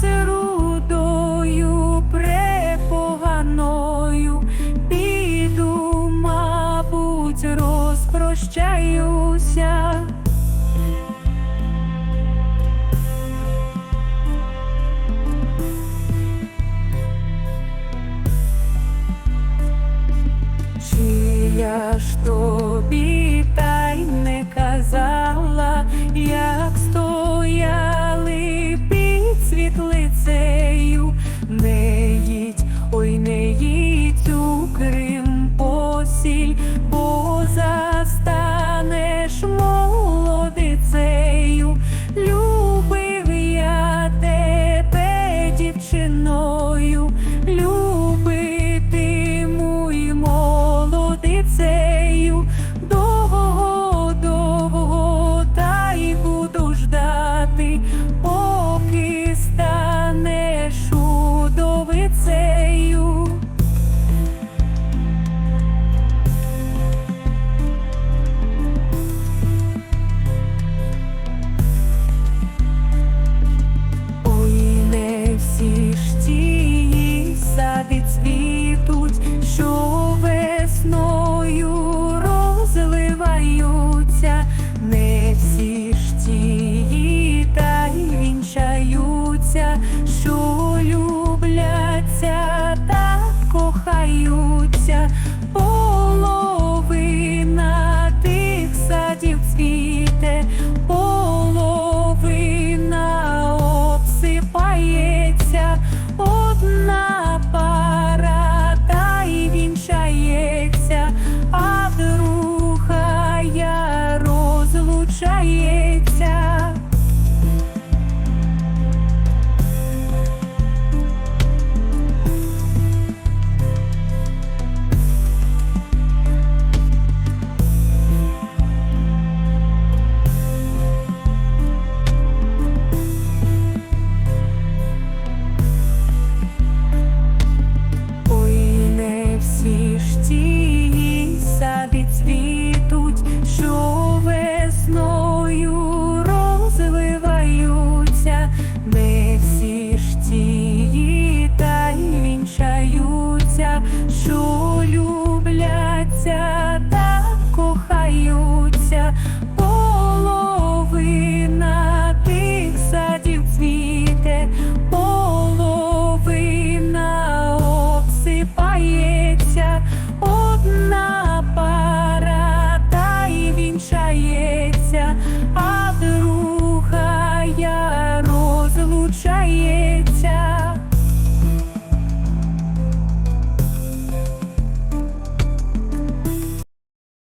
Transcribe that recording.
з рудою піду, мабуть, розпрощаюся. me. що любляться та кохаються, половина тих садів цвіте, половина обсипається, одна пара та й вінчається, а друга розлучається.